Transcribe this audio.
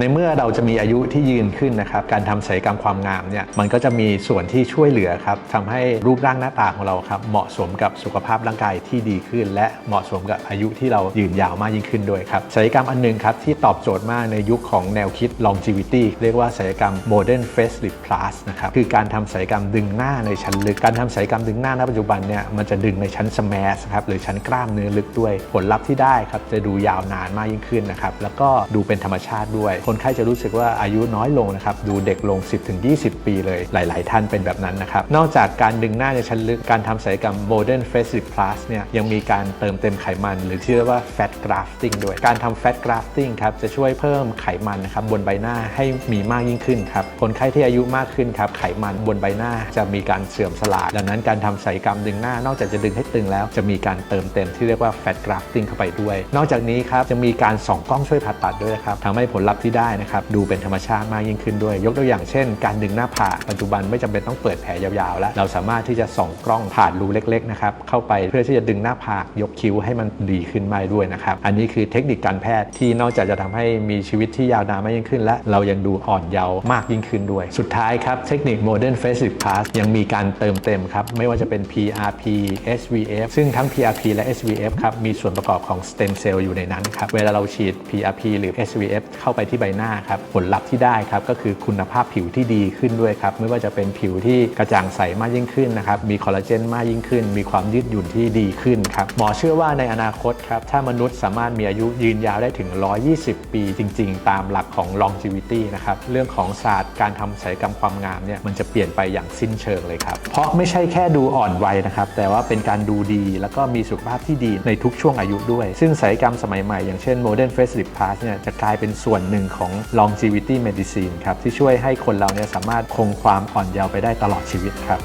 ในเมื่อเราจะมีอายุที่ยืนขึ้นนะครับ การทำศัลยกรรมความงามเนี่ยมันก็จะมีส่วนที่ช่วยเหลือครับทำให้รูปร่างหน้าตาของเราครับเหมาะสมกับสุขภาพร่างกายที่ดีขึ้น และเหมาะสมกับอายุที่เรายืนยาวมากยิ่งขึ้นด้วยครับศัลยกรรมอันหนึงครับที่ตอบโจทย์มากในยุคของแนวคิด longevity เรียกว่าศัลยกรรม modern facelift plus นะครับคือการทำศัลยกรรมดึงหน้าในชั้นลึกการทำศัลยกรรมดึงหน้าณปัจจุบันเนี่ยมันจะดึงในชั้น smash ครับหรือชั้นกล้ามเนื้อลึกด้วย ผลลัพธ์ที่ได้ครับจะดูยาวนานมากยิ่งขึ้นนะครับแล้วก็ดูเป็นธรรมชาติด้วยคนไข้จะรู้สึกว่าอายุน้อยลงนะครับดูเด็กลง 10-20 ปีเลยหลาย ๆ ท่านเป็นแบบนั้นนะครับนอกจากการดึงหน้าในชั้นลึกการทำศัลยกรรม modern facelift plus เนี่ยยังมีการเติมเต็มไขมัน หรือที่เรียกว่า fat grafting ด้วยการทำ fat grafting ครับจะช่วยเพิ่มไขมันนะครับบนใบหน้าให้มีมากยิ่งขึ้นครับคนไข้ที่อายุมากขึ้นครับไขมันบนใบหน้าจะมีการเสื่อมสลาย ดังนั้นการทำศัลยกรรมดึงหน้านอกจากจะดึงให้ตึงแล้ว จะมีการเติมเต็มที่เรียกว่า fat grafting เข้าไปด้วย นอกจากนี้ครับจะมีการส่องกล้องช่วยผ่าตัดด้วยครับทำให้ผลลัพธ์ที่ได้นะครับดูเป็นธรรมชาติมากยิ่งขึ้นด้วย ยกตัวอย่างเช่น การดึงหน้าผากปัจจุบันไม่จำเป็นต้องเปิดแผลยาวๆ แล้ว เราสามารถที่จะส่องกล้องผ่านรูเล็กๆนะครับเข้าไปเพื่อที่จะดึงหน้าผากยกคิ้วให้มันดีขึ้นมาด้วยนะครับอันนี้คือเทคนิคการแพทย์ที่นอกจากจะทำให้มีชีวิตที่ยาวนานมากยิ่งขึ้น และเรายังดูอ่อนเยาว์มากยิ่งขึ้นด้วย สุดท้ายครับเทคนิค Modern Facelift Plus ยังมีการเติมเต็มครับไม่ว่าจะเป็น PRP SVF ซึ่งทั้ง PRP และ SVF ครับมีส่วนประกอบของ stem cell อยู่ในนั้นครับเวลาเราฉีด PRP หรือ SVF เข้าไปที่ใบหน้าครับผลลัพธ์ที่ได้ครับก็คือคุณภาพผิวที่ดีขึ้นด้วยครับไม่ว่าจะเป็นผิวที่กระจ่างใสมากยิ่งขึ้นนะครับมีคอลลาเจนมากยิ่งขึ้น มีความยืดหยุ่นที่ดีขึ้นครับหมอเชื่อว่าในอนาคตครับถ้ามนุษย์สามารถมีอายุยืนยาวได้ถึง 120 ปีจริง ๆ ตามหลักของ longevity นะครับเรื่องของศาสตร์การทำศัลยกรรมความงามเนี่ยมันจะเปลี่ยนไปอย่างสิ้นเชิงเลยครับ เพราะไม่ใช่แค่ดูอ่อนวัยนะครับแต่ว่าเป็นการดูดีแล้วก็มีสุขภาพที่ดีในทุกช่วงอายุด้วย ซึ่งศัลยกรรมสมัยใหม่อย่างเช่น modern facelift plus เนี่ยจะกลายเป็นส่วนหนึ่งของ longevity medicine ครับที่ช่วยให้คนเราเนี่ยสามารถคงความอ่อนเยาว์ไปได้ตลอดชีวิตครับ